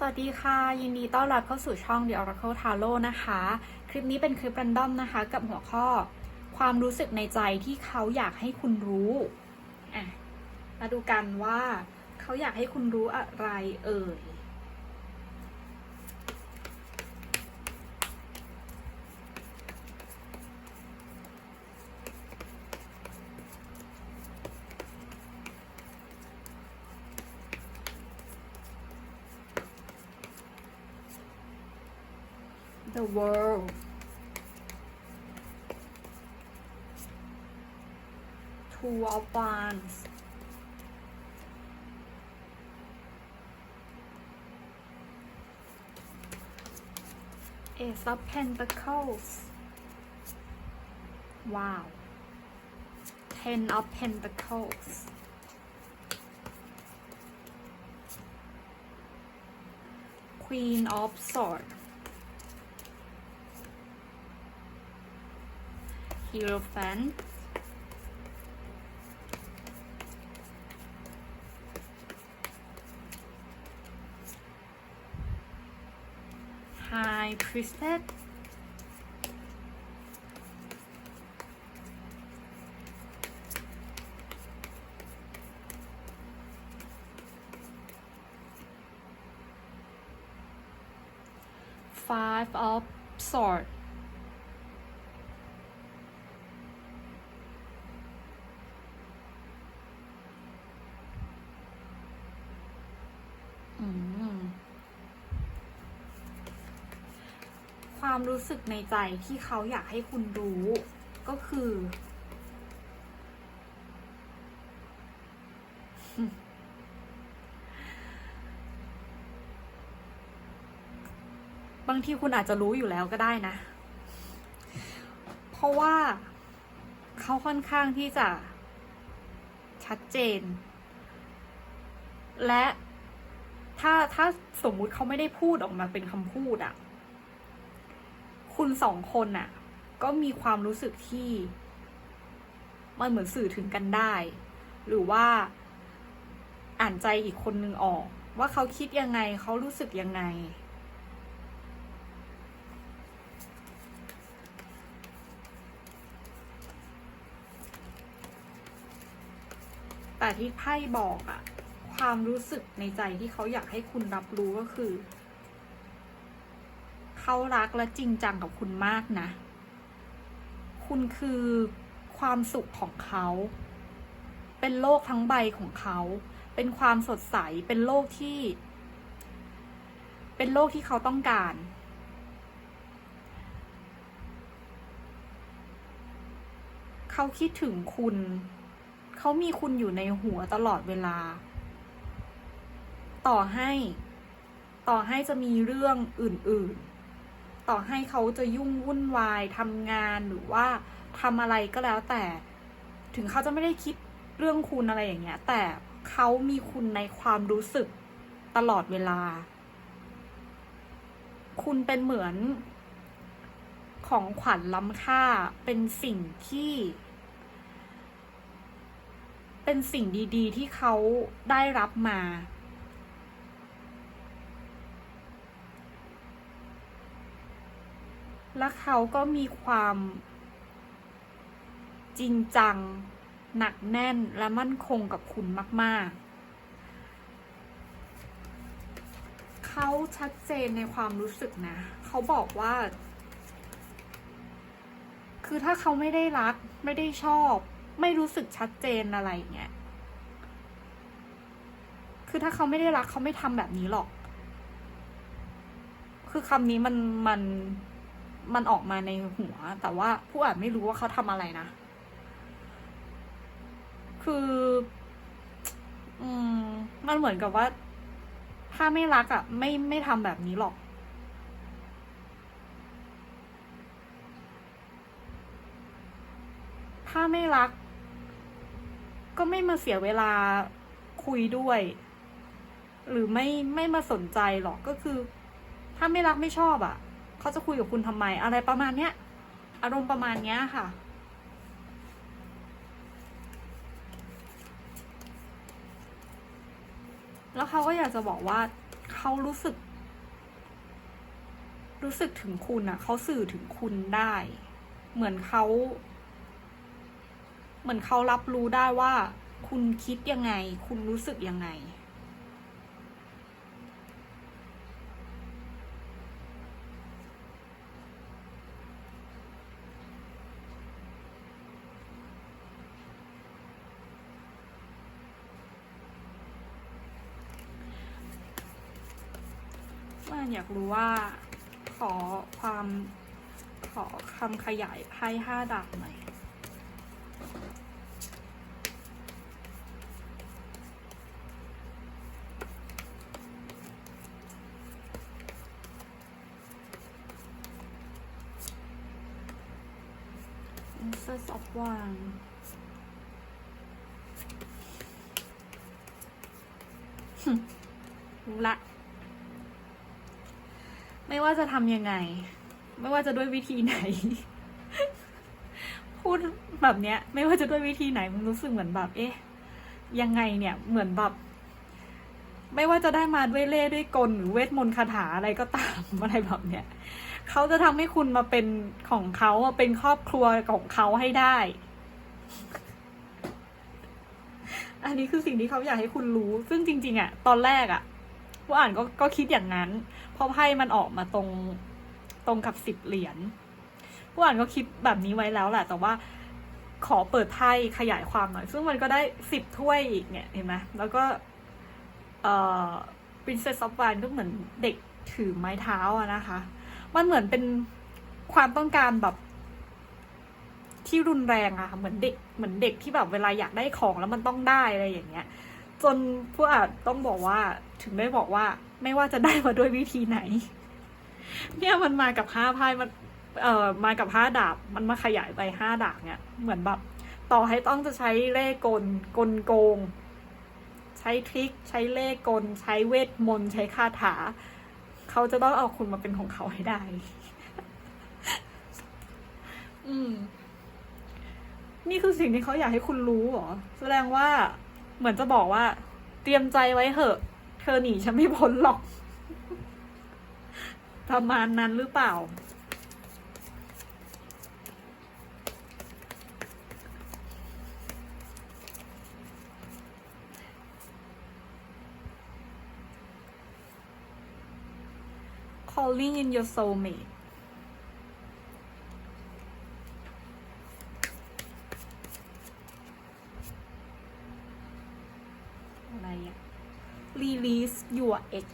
สวัสดีค่ะ ยินดีต้อนรับเข้าสู่ช่อง The Oracle Tarot นะคะ คลิปนี้เป็นคลิปรันดอมนะคะ กับหัวข้อ ความรู้สึกในใจที่เขาอยากให้คุณรู้อะมาดูกันว่า เขาอยากให้คุณรู้อะไรเอ่ย The world. Two of Wands Ace of Pentacles. Wow. Ten of Pentacles. Queen of Swords Hierophant High Priestess. Five of Swords ความรู้สึกในใจที่เขาอยากให้คุณรู้ก็คือ บางทีคุณอาจจะรู้อยู่แล้วก็ได้นะ เพราะว่าเขาค่อนข้างที่จะชัดเจน และถ้าถ้าสมมุติเขาไม่ได้พูดออกมาเป็นคำพูดอะ คุณสองคนอะก็มีความรู้สึกที่มันเหมือนสื่อถึงกันได้ หรือว่าอ่านใจอีกคนนึงออก ว่าเขาคิดยังไงเขารู้สึกยังไง แต่ที่ไพ่บอกอะความรู้สึกในใจที่เขาอยากให้คุณรับรู้ก็คือ เขารักและจริงจังกับคุณมากนะ คุณคือความสุขของเขา เป็นโลกทั้งใบของเขา เป็นความสดใส เป็นโลกที่ เป็นโลกที่เขาต้องการ เขาคิดถึงคุณ เขามีคุณอยู่ในหัวตลอดเวลา ต่อให้ ต่อให้จะมีเรื่องอื่น ๆ ต่อให้เขาจะยุ่งวุ่นวายทำงานหรือว่าทำอะไรก็แล้วแต่ ถึงเขาจะไม่ได้คิดเรื่องคุณอะไรอย่างเงี้ย แต่เขามีคุณในความรู้สึกตลอดเวลา คุณเป็นเหมือนของขวัญล้ำค่าเป็นสิ่งที่ เป็นสิ่งดี ๆ ที่เขาได้รับมา และเขาก็มีความจริงจัง หนักแน่นและมั่นคงกับคุณมาก ๆ เขาชัดเจนในความรู้สึกนะ เขาบอกว่า คือถ้าเขาไม่ได้รัก ไม่ได้ชอบ ไม่รู้สึกชัดเจนอะไรอย่างเงี้ย คือถ้าเขาไม่ได้รักเขาไม่ทำแบบนี้หรอก คือคำนี้มันมัน มันออกมาในหัว แต่ว่าผู้อ่านไม่รู้ว่าเขาทำอะไรนะ คือ อืม มันเหมือนกับว่า ถ้าไม่รักอะ่ะ ไม่ไม่ทำแบบนี้หรอก ถ้าไม่รัก ก็ไม่มาเสียเวลาคุยด้วย หรือไม่ไม่มาสนใจหรอกก็คือ ถ้าไม่รักไม่ชอบอะ่ะ เขาจะคุยกับคุณทำไม อะไรประมาณเนี้ย อารมณ์ประมาณเนี้ยค่ะ แล้วเขาก็อยากจะบอกว่าเขารู้สึก รู้สึกถึงคุณอะเขาสื่อถึงคุณได้ เหมือนเขา เหมือนเขารับรู้ได้ว่า คุณคิดยังไง คุณรู้สึกยังไงาอยากรู้ว่าขอความขอคำขยายไพ่ห้าดาบหน่อย Princess of Wands หึรู้ละ ไม่ว่าจะทำยังไง ไม่ว่าจะด้วยวิธีไหน พูดแบบเนี้ย ไม่ว่าจะด้วยวิธีไหนมันรู้สึกเหมือนแบบ เอ๊ะ ยังไงเนี่ย เหมือนแบบ ไม่ว่าจะได้มาด้วยเล่ด้วยกลหรือเวทมนต์คาถาอะไรก็ตามอะไรแบบเนี้ยเขาจะทำให้คุณมาเป็นของเขาเป็นครอบครัวของเขาให้ได้ อันนี้คือสิ่งที่เขาอยากให้คุณรู้ ซึ่งจริง ๆอะตอนแรกอะ ผู้อ่านก็ก็คิดอย่างนั้นเพราะไพ่มันออกมาตรงตรงกับสิบเหรียญผู้อ่านก็คิดแบบนี้ไว้แล้วแหละแต่ว่าขอเปิดไพ่ขยายความหน่อย ซึ่งมันก็ได้สิบถ้วยอีกเนี่ยเห็นไหมแล้วก็เอ่อ Princess of w a n ก็เหมือนเด็กถือไม้เท้าอะนะคะ มันเหมือนเป็นความต้องการแบบ ที่รุนแรงอะค่ะเหมือนเด็กเหมือนเด็กที่แบบเวลาอยากได้ของแล้วมันต้องได้อะไรอย่างเงี้ย จนผู้อ่าจต้องบอกว่าถึงได้บอกว่า ไม่ว่าจะได้มาด้วยวิธีไหน เนี่ยมันมากับห้าไพ่มัน เอ่อมากับห้าดาบ มันมาขยายไปห้าดาบเนี่ยเหมือนแบบต่อให้ต้องจะใช้เล่กลกลโกง ใช้ทริคใช้เล่กล ใช้เวทมนต์ใช้คาถา เขาจะต้องเอาคุณมาเป็นของเขาให้ได้ อืม นี่คือสิ่งที่เขาอยากให้คุณรู้เหรอ แสดงว่า เหมือนจะบอกว่า เตรียมใจไว้เหอะ เธอหนีฉันไม่พ้นหรอก ประมาณนั้นหรือเปล่า calling in your soulmate อะไรอะ release x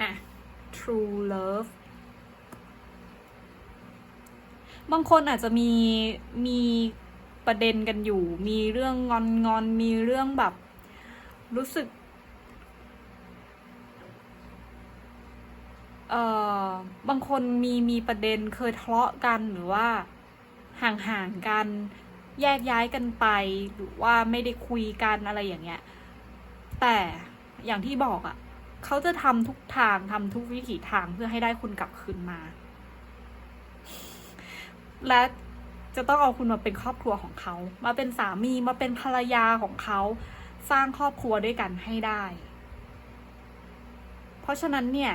อะ true love บางคนอาจจะมีมีประเด็นกันอยู่ มีเรื่องงอนงอนมีเรื่องแบบ รู้สึก เอ่อ บางคนมีมีประเด็นเคยทะเลาะกันหรือว่าห่างๆกัน แยกย้ายกันไปหรือว่าไม่ได้คุยกันอะไรอย่างเงี้ย แต่อย่างที่บอกอะ่ะ เขาจะทำทุกทางทำทุกวิถีทางเพื่อให้ได้คุณกลับคืนมา และจะต้องเอาคุณมาเป็นครอบครัวของเขา มาเป็นสามีมาเป็นภรรยาของเขา สร้างครอบครัวด้วยกันให้ได้ เพราะฉะนั้นเนี่ย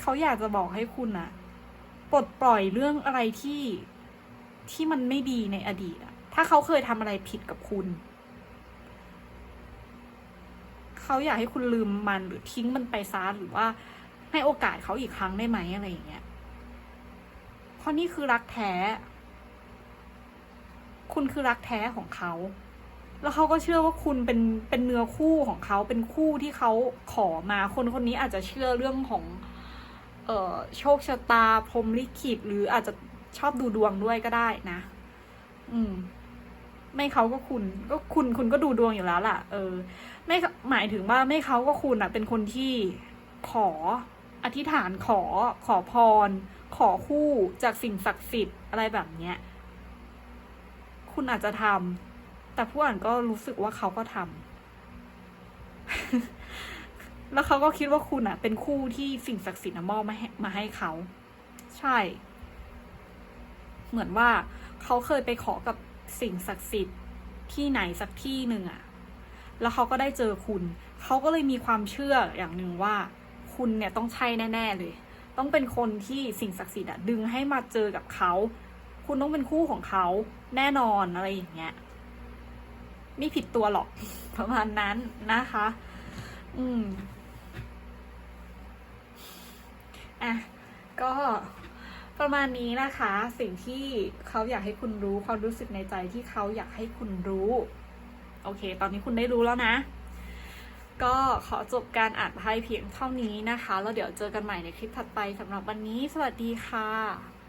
เขาอยากจะบอกให้คุณอะปลดปล่อยเรื่องอะไรที่ ที่มันไม่ดีในอดีตอะถ้าเขาเคยทำอะไรผิดกับคุณ เขาอยากให้คุณลืมมันหรือทิ้งมันไปซะหรือว่าให้โอกาสเขาอีกครั้งได้ไหมอะไรอย่างเงี้ย เพราะนี่คือรักแท้ คุณคือรักแท้ของเขา แล้วเขาก็เชื่อว่าคุณเป็นเป็นเนื้อคู่ของเขา เป็นคู่ที่เขาขอมา คนคนนี้อาจจะเชื่อเรื่องของ เอ่อ โชคชะตาพรมลิขิตหรืออาจจะ ชอบดูดวงด้วยก็ได้นะ อืม ไม่เขาก็คุณ ก็คุณคุณก็ดูดวงอยู่แล้วล่ะ เออ ไม่หมายถึงว่าไม่เขาก็คุณอะ เป็นคนที่ขออธิษฐานขอขอพร ขอคู่จากสิ่งศักดิ์สิทธิ์อะไรแบบเนี้ย คุณอาจจะทำแต่ผู้อ่านก็รู้สึกว่าเขาก็ทำแล้วเขาก็คิดว่าคุณอะ เป็นคู่ที่สิ่งศักดิ์สิทธิ์น่ะมอบมาให้มาให้เขา ใช่ เหมือนว่าเขาเคยไปขอกับสิ่งศักดิ์สิทธิ์ที่ไหนสักที่หนึ่งอะแล้วเขาก็ได้เจอคุณ เขาก็เลยมีความเชื่ออย่างหนึ่งว่า คุณเนี่ยต้องใช่แน่ ๆ เลย ต้องเป็นคนที่สิ่งศักดิ์สิทธิ์อะดึงให้มาเจอกับเขา คุณต้องเป็นคู่ของเขาแน่นอนอะไรอย่างเงี้ย ไม่ผิดตัวหรอกประมาณนั้นนะคะ อืม อะ ก็ ประมาณนี้นะคะ สิ่งที่เขาอยากให้คุณรู้ความรู้สึกในใจที่เขาอยากให้คุณรู้ โอเค ตอนนี้คุณได้รู้แล้วนะ ก็ขอจบการอ่านไพ่เพียงเท่านี้นะคะ แล้วเดี๋ยวเจอกันใหม่ในคลิปถัดไปสำหรับวันนี้ สวัสดีค่ะ